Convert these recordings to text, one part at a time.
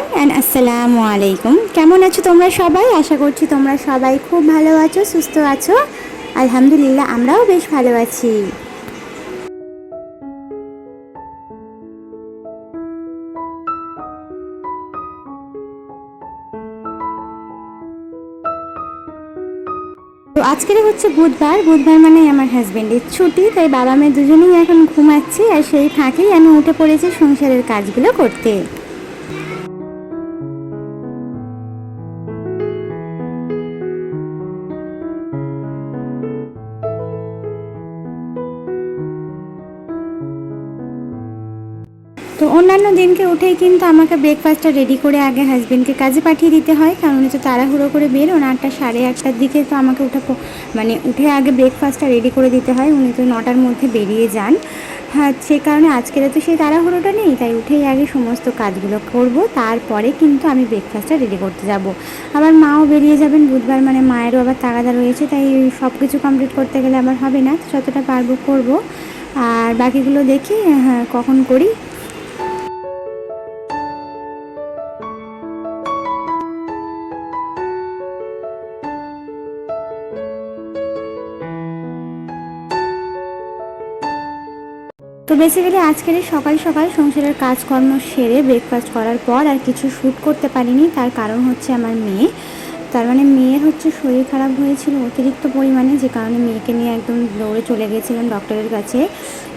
Everyone and আসসালামু আলাইকুম। কেমন আছো তোমরা সবাই? আশা করছি তোমরা সবাই খুব ভালো আছো, সুস্থ আছো। আলহামদুলিল্লাহ, আমরাও বেশ ভালো আছি। তো আজকের হচ্ছে বুধবার। বুধবার মানে আমার হাজব্যান্ডের ছুটি, তাই বাবা মেয়ে দুজনেই এখন ঘুমাচ্ছি আর সেই ফাঁকেই আমি উঠে পড়েছি সংসারের কাজগুলো করতে। অন্যান্য দিনকে উঠেই কিন্তু আমাকে ব্রেকফাস্টটা রেডি করে আগে হাজব্যান্ডকে কাজে পাঠিয়ে দিতে হয়। কারণ তো তাড়াহুড়ো করে বেরোন আটটা সাড়ে আটটার দিকে তো আমাকে উঠে মানে উঠে আগে ব্রেকফাস্টটা রেডি করে দিতে হয়। উনি তো নটার মধ্যে বেরিয়ে যান। হ্যাঁ সে কারণে আজকের তো সেই তাড়াহুড়োটা নেই, তাই উঠেই আগে সমস্ত কাজগুলো করব। তারপরে কিন্তু আমি ব্রেকফাস্টটা রেডি করতে যাব। আবার মাও বেরিয়ে যাবেন বুধবার মানে মায়েরও আবার তাগাদা রয়েছে, তাই সব কিছু কমপ্লিট করতে গেলে আবার হবে না যতটা পারব করব। আর বাকিগুলো দেখি হ্যাঁ কখন করি। তো বেসিক্যালি আজকের এই সকাল সকাল সংসারের কাজকর্ম সেরে ব্রেকফাস্ট করার পর আর কিছু শ্যুট করতে পারিনি। তার কারণ হচ্ছে আমার মেয়ে। তার মানে মেয়ের হচ্ছে শরীর খারাপ হয়েছিল অতিরিক্ত পরিমাণে, যে কারণে মেয়েকে নিয়ে একদম দৌড়ে চলে গেছিলাম ডক্টরের কাছে।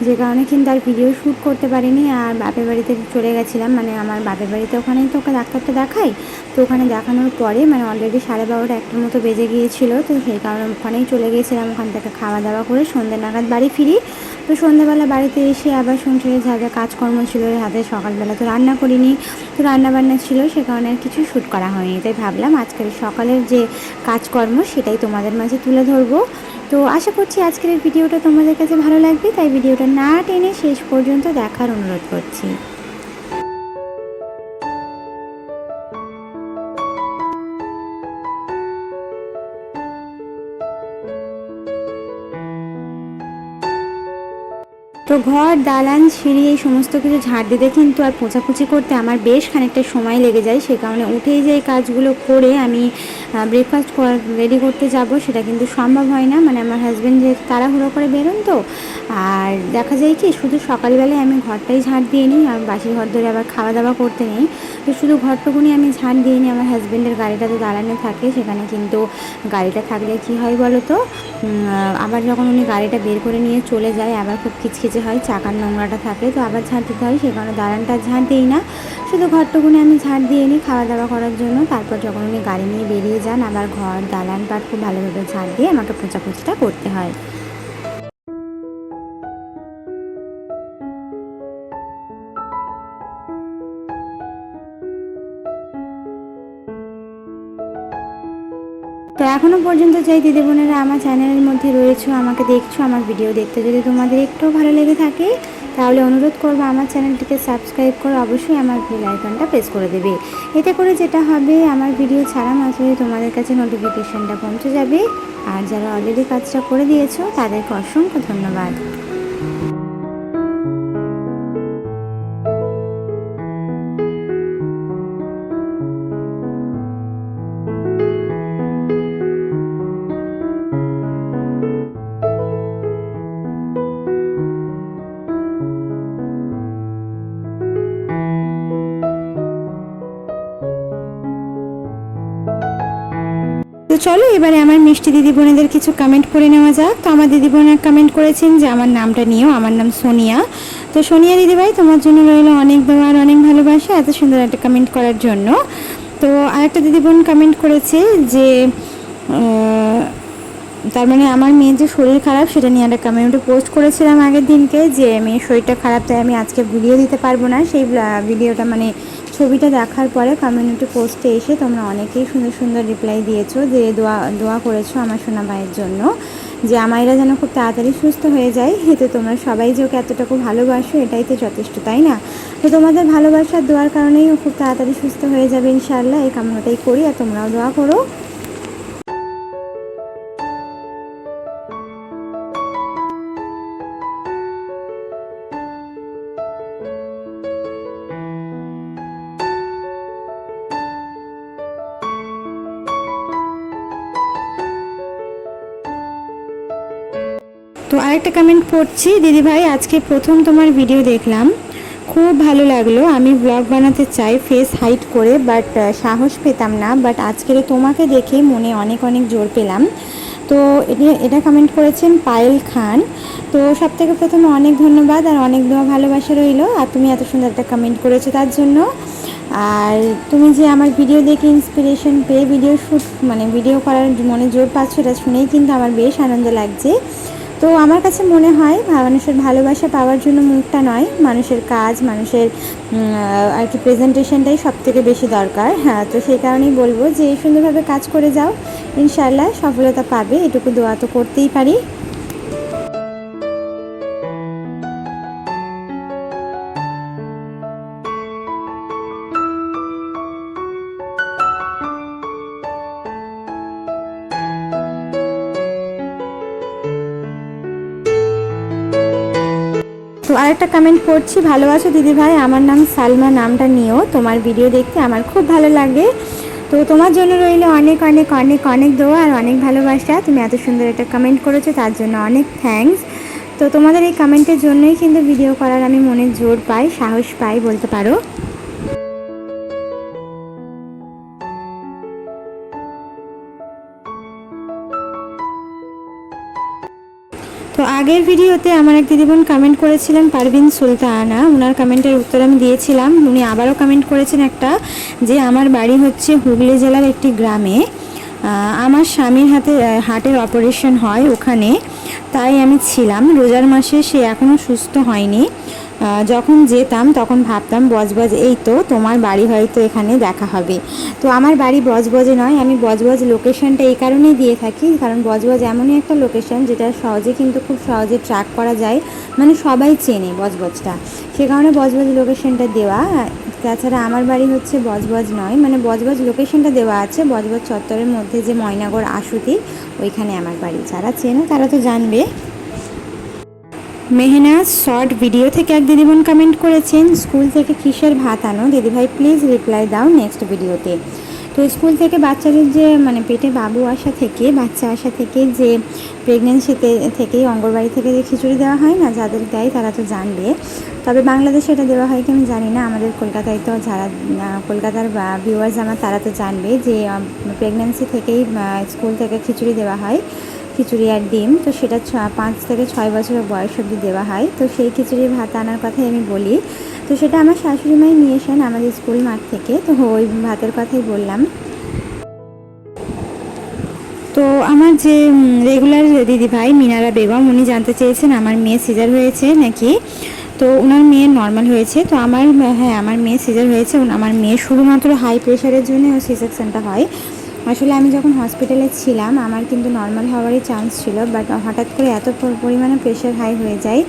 যে কারণে কিন্তু আর ভিডিও শ্যুট করতে পারিনি আর বাপের বাড়িতে চলে গেছিলাম। মানে আমার বাপের বাড়িতে ওখানেই তো ওকে ডাক্তারটা দেখাই। তো ওখানে দেখানোর পরে মানে অলরেডি সাড়ে বারোটা একটার মতো বেজে গিয়েছিল। তো সেই কারণে ওখানেই চলে গিয়েছিলাম। ওখান থেকে খাওয়া দাওয়া করে সন্ধ্যে নাগাদ বাড়ি ফিরি। তো সন্ধ্যাবেলা বাড়িতে এসে আবার সংসারে যা যা কাজকর্ম ছিল হাতে সকালবেলা তো রান্না করিনি। তো রান্না বান্না ছিল, সে কারণে আর কিছু শ্যুট করা হয়নি। তাই ভাবলাম আজকের সকালের যে কাজকর্ম, সেটাই তোমাদের মাঝে তুলে ধরবো। তো আশা করছি আজকের এই ভিডিওটা তোমাদের কাছে ভালো লাগবে, তাই ভিডিওটা না টেনে শেষ পর্যন্ত দেখার অনুরোধ করছি। তো ঘর, দালান, সিঁড়ি, এই সমস্ত কিছু ঝাড় দিতে কিন্তু আর পোছাপুছি করতে আমার বেশ খানিকটা সময় লেগে যায়, সে কারণে উঠেই যে কাজগুলো করে আমি ব্রেকফাস্ট রেডি করতে যাব, সেটা কিন্তু সম্ভব হয় না। মানে আমার হাজব্যান্ড যে তাড়াহুড়ো করে বেরোন তো, আর দেখা যায় কি, শুধু সকালবেলায় আমি ঘরটাই ঝাড় দিয়ে নিই, আর বাসি ঘর ধরে আবার খাওয়া দাওয়া করতে নেই। তো শুধু ঘরটুকুনি আমি ঝাড় দিয়ে নিই, আমার হাজব্যান্ডের গাড়িটা তো দাঁড়ানো থাকে, সেখানে কিন্তু গাড়িটা থাকলে কি হয় বলো তো? আবার যখন উনি গাড়িটা বের করে নিয়ে চলে যায়, আবার খুব কিচকিচে হয়, চাকার নোংরাটা থাকে, তো আবার ঝাড় দিতে হয় সে কারণে দালানটা ঝাড় দিই না। শুধু ঘরটুকুনি আমি ঝাড় দিয়ে নিই খাওয়া দাওয়া করার জন্য, তারপর যখন উনি গাড়ি নিয়ে বেরিয়ে যান আবার ঘর দালান পাট খুব ভালোভাবে ঝাড় দিয়ে আমাকে পোঁচাপুচিটা করতে হয়। এখনও পর্যন্ত চাই দিদি বোনেরা আমার চ্যানেলের মধ্যে রয়েছে, আমাকে দেখছ, আমার ভিডিও দেখতে। যদি তোমাদের একটু ভালো লেগে থাকে, তাহলে অনুরোধ করব আমার চ্যানেলটিকে সাবস্ক্রাইব করে অবশ্যই আমার বেল আইকনটা প্রেস করে দেবে। এতে করে যেটা হবে, আমার ভিডিও ছাড়া মাত্রই তোমাদের কাছে নোটিফিকেশনটা পৌঁছে যাবে। আর যারা অলরেডি কাজটা করে দিয়েছ, তাদেরকে অসংখ্য ধন্যবাদ। চলো, এবারে আমার মিষ্টি দিদি বোনেদের কিছু কমেন্ট করে নেওয়া যাক। তো আমার দিদি বোনের কমেন্ট করেছেন যে, আমার নামটা নিয়েও আমার নাম সোনিয়া। তো সোনিয়া দিদিভাই তোমার জন্য রইল অনেক দোয়া আর অনেক ভালোবাসা এত সুন্দর একটা কমেন্ট করার জন্য। তো আরেকটা দিদি বোন কমেন্ট করেছে যে তার মানে আমার মেয়ের যে শরীর খারাপ, সেটা নিয়ে একটা কমেন্টে পোস্ট করেছিলাম আগের দিনকে যে, মেয়ের শরীরটা খারাপ, তাই আমি আজকে ভিডিও দিতে পারব না। সেই ভিডিওটা মানে ছবিটা দেখার পরে কমিউনিটি পোস্টে এসে তোমরা অনেকেই সুন্দর সুন্দর রিপ্লাই দিয়েছ যে দোয়া দোয়া করেছ আমার সোনা ভাইয়ের জন্য, যে আমাইরা যেন খুব তাড়াতাড়ি সুস্থ হয়ে যায়। এতে তোমরা সবাই যে ওকে এতটুকু ভালোবাসো, এটাই তো যথেষ্ট, তাই না? তো তোমাদের ভালোবাসার দোয়ার কারণেই ও খুব তাড়াতাড়ি সুস্থ হয়ে যাবে ইনশাআল্লাহ। এই কামনাটাই করি আর তোমরাও দোয়া করো। তো আরেকটা কমেন্ট পড়ছি দিদিভাই আজকে প্রথম তোমার ভিডিও দেখলাম। খুব ভালো লাগল। আমি ব্লগ বানাতে চাই ফেস হাইট করে বাট সাহস পেতাম না। বাট আজকের তোমাকে দেখে মনে অনেক অনেক জোর পেলাম। তো এটা এটা কমেন্ট করেছেন পায়েল খান। তো সব থেকে প্রথমে অনেক ধন্যবাদ আর অনেক দোয়া, ভালোবাসা রইল। আর তুমি এত সুন্দর একটা কমেন্ট করেছ তার জন্য। আর তুমি যে আমার ভিডিও দেখে ইন্সপিরেশন পেয়ে ভিডিও শ্যুট মানে ভিডিও করার মনে জোর পাচ্ছ, এটা শুনেই কিন্তু আমার বেশ আনন্দ লাগছে। তো আমার কাছে মনে হয় মানুষের ভালোবাসা পাওয়ার জন্য মুখটা নয়, মানুষের কাজ, মানুষের আর কি প্রেজেন্টেশনটাই সব থেকে বেশি দরকার। হ্যাঁ তো সেই কারণেই বলব যে, সুন্দরভাবে কাজ করে যাও ইনশাল্লাহ সফলতা পাবে, এটুকু দোয়া তো করতেই পারি। আরেকটা কমেন্ট করছি ভালো আছো দিদিভাই, আমার নাম সালমা, নামটা নিও, তোমার ভিডিও দেখতে আমার খুব ভালো লাগে। তো তোমার জন্য রইলে অনেক অনেক অনেক অনেক দোয়া আর অনেক ভালোবাসা। তুমি এত সুন্দর একটা কমেন্ট করেছ, তার জন্য অনেক থ্যাংকস তো তোমাদের এই কমেন্টের জন্যই কিন্তু ভিডিও করার আমি মনে জোর পাই, সাহস পাই বলতে পারো। আগের ভিডিওতে আমার এক দিদিবোন কমেন্ট করেছিলেন পারভিন সুলতানা। ওনার কমেন্টের উত্তর আমি দিয়েছিলাম। উনি আবারও কমেন্ট করেছেন একটা, যে আমার বাড়ি হচ্ছে হুগলি জেলার একটি গ্রামে। আমার স্বামীর হাতে হার্টের অপারেশন হয় ওখানে। তাই আমি ছিলাম। রোজার মাসে সে এখনও সুস্থ হয়নি। যখন যেতাম, তখন ভাবতাম বজবজ এই তো তোমার বাড়ি হয়তো এখানে দেখা হবে। তো আমার বাড়ি বজবজে নয়, আমি বজবজ লোকেশনটা এই কারণেই দিয়ে থাকি, কারণ বজবজ এমনই একটা লোকেশন যেটা সহজে কিন্তু খুব সহজে ট্র্যাক করা যায় মানে সবাই চেনে বজবজটা সে কারণে বজবজ লোকেশনটা দেওয়া। তাছাড়া আমার বাড়ি হচ্ছে বজবজ নয় মানে বজবজ লোকেশনটা দেওয়া আছে বজবজ চত্বরের মধ্যে যে ময়নাগর আশুতি ওইখানে আমার বাড়ি। যারা চেনে তারা তো জানবে। মেহনাজ শর্ট ভিডিও থেকে এক দিদিবোন কমেন্ট করেছেন, স্কুল থেকে কিসের ভাত আনো? দিদিভাই প্লিজ রিপ্লাই দাও নেক্সট ভিডিওতে তো স্কুল থেকে বাচ্চাদের যে মানে পেটে বাবু আসা থেকে, বাচ্চা আসা থেকে যে প্রেগনেন্সিতে থেকেই অঙ্গনবাড়ি থেকে যে খিচুড়ি দেওয়া হয় না, যাদের দেয় তারা তো জানবে। তবে বাংলাদেশে এটা দেওয়া হয় কি আমি জানি না, আমাদের কলকাতায় তো যারা কলকাতার ভিউয়ার্স আমার তারা তো জানবে যে প্রেগনেন্সি থেকেই স্কুল থেকে খিচুড়ি দেওয়া হয়। খিচুড়ি আর ডিম, তো সেটা পাঁচ থেকে ছয় বছরের বয়স অবধি দেওয়া হয়। তো সেই খিচুড়ি ভাত আনার কথাই আমি বলি। তো সেটা আমার শাশুড়ি মাই নিয়ে এসেন আমাদের স্কুল মাঠ থেকে। তো ওই ভাতের কথাই বললাম। তো আমার যে রেগুলার দিদি ভাই মিনারা বেগম, উনি জানতে চেয়েছেন আমার মেয়ে সিজার হয়েছে নাকি? তো ওনার মেয়ের নর্মাল হয়েছে। তো আমার হ্যাঁ আমার মেয়ে সিজার হয়েছে। আমার মেয়ে শুধুমাত্র হাই প্রেশারের জন্য সিজেকশনটা হয়। আসলে আমি যখন হসপিটালে ছিলাম, আমার কিন্তু নর্মাল হওয়ারই চান্স ছিল বাট হঠাৎ করে এত পরিমাণে প্রেশার হাই হয়ে যায়,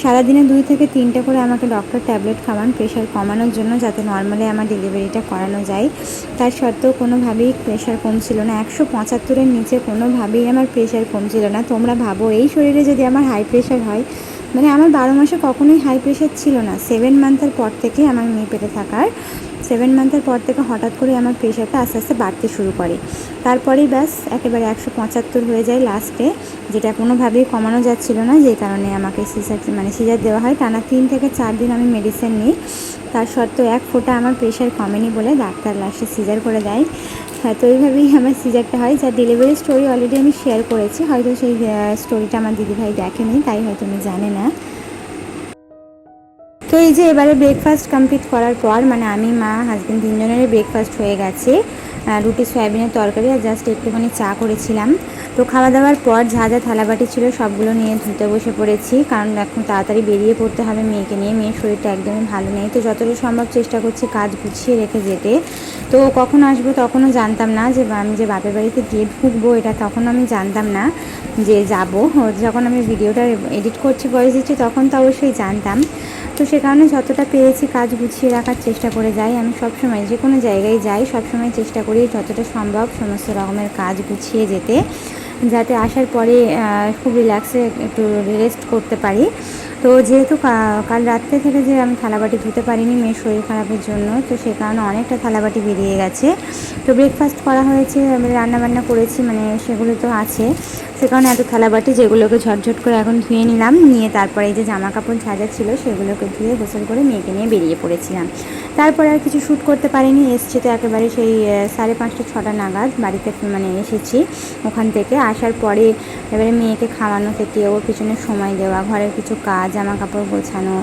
সারাদিনে দুই থেকে তিনটে করে আমাকে ডক্টর ট্যাবলেট খাওয়ান প্রেশার কমানোর জন্য যাতে নর্মালি আমার ডেলিভারিটা করানো যায়। তার সত্ত্বেও কোনোভাবেই প্রেশার কমছিল না, একশো পঁচাত্তরের নিচে কোনোভাবেই আমার প্রেশার কমছিল না। তোমরা ভাবো, এই শরীরে যদি আমার হাই প্রেশার হয় মানে আমার বারো মাসে কখনোই হাই প্রেশার ছিল না। সেভেন মান্থের পর থেকে আমার মেয়ে পেটে থাকার। সেভেন মান্থের পর থেকে হঠাৎ করে আমার প্রেশারটা আস্তে আস্তে বাড়তে শুরু করে। তারপরেই ব্যাস, একেবারে একশো পঁচাত্তর হয়ে যায় লাস্টে যেটা কোনোভাবেই কমানো যাচ্ছিল না, যে কারণে আমাকে সিজার মানে সিজার দেওয়া হয়। টানা তিন থেকে চার দিন আমি মেডিসিন নিই। তার সত্ত্বেও এক ফোঁটা আমার প্রেশার কমেনি বলে ডাক্তার লাস্টে সিজার করে দেয়। হ্যাঁ তো এইভাবেই আমার সিজারটা হয় যা ডেলিভারি স্টোরি অলরেডি আমি শেয়ার করেছি। হয়তো সেই স্টোরিটা আমার দিদিভাই দেখেনি, তাই হয়তো আমি জানে না। তো এই যে এবারে ব্রেকফাস্ট কমপ্লিট করার পর মানে আমি, মা হাজব্যান্ড তিনজনেরই ব্রেকফাস্ট হয়ে গেছে। রুটি, সয়াবিনের তরকারি আর জাস্ট একটুখানি চা করেছিলাম। তো খাওয়া দাওয়ার পর যা যা থালাবাটি ছিল সবগুলো নিয়ে ধুতে বসে পড়েছি, কারণ এখন তাড়াতাড়ি বেরিয়ে পড়তে হবে মেয়েকে নিয়ে। মেয়ের শরীরটা একদমই ভালো নেই। তো যতটা সম্ভব চেষ্টা করছি কাজ গুছিয়ে রেখে যেতে। তো কখন আসব তখনও জানতাম না যে, আমি যে বাপের বাড়িতে গিয়ে ঢুকবো, এটা তখন আমি জানতাম না যে যাব। যখন আমি ভিডিওটা এডিট করছি ভয়েস দিচ্ছি, তখন তো অবশ্যই জানতাম। তো সে কারণে যতটা পেরেছি কাজ গুছিয়ে রাখার চেষ্টা করে যাই। আমি সবসময় যে কোনো জায়গায় যাই, সবসময় চেষ্টা করি যতটা সম্ভব সমস্ত রকমের কাজ গুছিয়ে যেতে, যাতে আসার পরে খুব রিল্যাক্সে একটু রেস্ট করতে পারি। তো যেহেতু কাল রাত্রে থেকে যে আমি থালাবাটি ধুতে পারিনি, মেয়ের শরীর খারাপের জন্য, তো সে কারণে অনেকটা থালাবাটি বেরিয়ে গেছে। তো ব্রেকফাস্ট করা হয়েছে, আমি রান্নাবান্না করেছি মানে সেগুলো তো আছে। সে কারণে এত থালাবাটি যেগুলোকে ঝটঝট করে এখন ধুয়ে নিলাম, নিয়ে তারপরে এই যে জামা কাপড় ঝাঁঝা ছিল, সেগুলোকে ধুয়ে গোসল করে মেয়েকে নিয়ে বেরিয়ে পড়েছিলাম। তারপরে আর কিছু শ্যুট করতে পারিনি, এসছি তো একেবারে সেই সাড়ে পাঁচটা, ছটা নাগাদ বাড়িতে মানে এসেছি ওখান থেকে। আসার পরে এবারে মেয়েকে খাওয়ানো থেকে ওর পিছনে সময় দেওয়া, ঘরের কিছু কাজ জামা কাপড় গোছানো,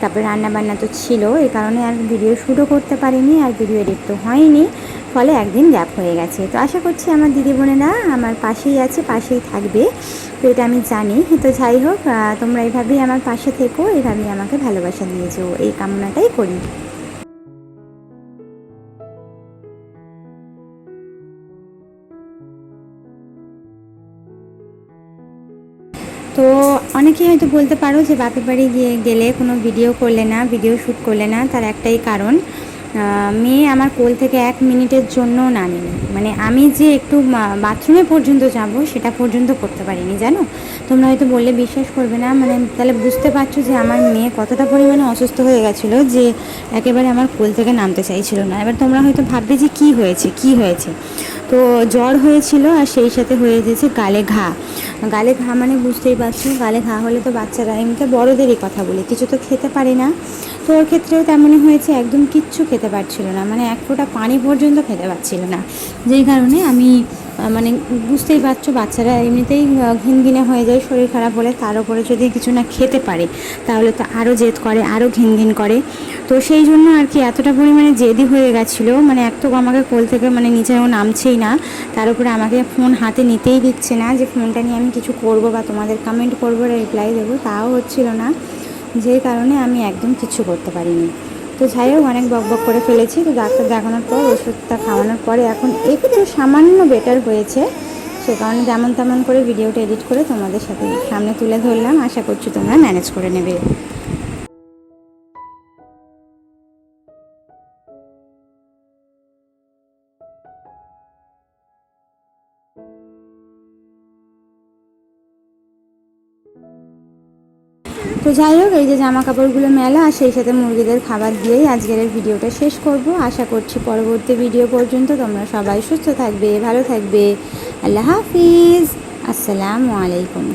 তারপরে রান্না বান্না তো ছিল, এই কারণে আর ভিডিও শুটও করতে পারিনি, আর ভিডিও এডিট তো হয়নি, ফলে একদিন গ্যাপ হয়ে গেছে। তো আশা করছি আমার দিদি বোনেরা আমার পাশেই আছে, পাশেই থাকবে, তো এটা আমি জানি। তো যাই হোক তোমরা এভাবেই আমার পাশে থেকো, এভাবেই আমাকে ভালোবাসা দিয়েছ এই কামনাটাই করি। অনেকেই হয়তো বলতে পারো যে বাপের বাড়ি গিয়ে গেলে কোনো ভিডিও করলে না ভিডিও শ্যুট করলে না, তার একটাই কারণ মেয়ে আমার কোল থেকে এক মিনিটের জন্য নামেনি। মানে আমি যে একটু বাথরুমে পর্যন্ত যাব, সেটা পর্যন্ত করতে পারিনি, জানো? তোমরা হয়তো বললে বিশ্বাস করবে না মানে তাহলে বুঝতে পারছ যে আমার মেয়ে কতটা পরিমাণে অসুস্থ হয়ে গেছিল যে একেবারে আমার কোল থেকে নামতে চাইছিল না। এবার তোমরা হয়তো ভাববে যে কী হয়েছে কী হয়েছে? তো জ্বর হয়েছিল আর সেই সাথে হয়ে গেছে গালে ঘা। গালে ঘা মানে বুঝতেই পারছ, গালে ঘা হলে তো বাচ্চারা এমনিতে বড়োদেরই কথা বলি, কিছু তো খেতে পারে না। তো ওর ক্ষেত্রেও তেমনই হয়েছে, একদম কিচ্ছু খেতে পারছিল না মানে এক ফোঁটা পানি পর্যন্ত খেতে পারছিল না। যেই কারণে আমি মানে বুঝতেই পারছ, বাচ্চারা এমনিতেই ঘিনঘিনে হয়ে যায়, শরীর খারাপ হলে তার উপরে যদি কিছু না খেতে পারে, তাহলে তো আরও জেদ করে আরও ঘিনঘিন করে। তো সেই জন্য আর কি এতটা পরিমাণে জেদি হয়ে গেছিল মানে এক তো আমাকে কোল থেকে মানে নিচে ও নামছেই না, তার উপরে আমাকে ফোন হাতে নিতেই দিচ্ছে না যে ফোনটা নিয়ে আমি কিছু করব বা তোমাদের কমেন্ট করব রিপ্লাই দেবো, তাও হচ্ছিল না। যে কারণে আমি একদম কিছু করতে পারিনি। তো যাই হোক, অনেক বক বক করে ফেলেছি। তো ডাক্তার দেখানোর পর, ওষুধটা খাওয়ানোর পরে এখন একটু সামান্য বেটার হয়েছে। সে কারণে যেমন তেমন করে ভিডিওটা এডিট করে তোমাদের সাথে সামনে তুলে ধরলাম। আশা করছি তোমরা ম্যানেজ করে নেবে। তো যাই হোক, এই যে জামা কাপড়গুলো মেলা, আর সেই সাথে মুরগিদের খাবার দিয়েই আজকের ভিডিওটা শেষ করব। আশা করছি পরবর্তী ভিডিও পর্যন্ত তোমরা সবাই সুস্থ থাকবে, ভালো থাকবে। আল্লাহ হাফিজ। আসসালামু আলাইকুম।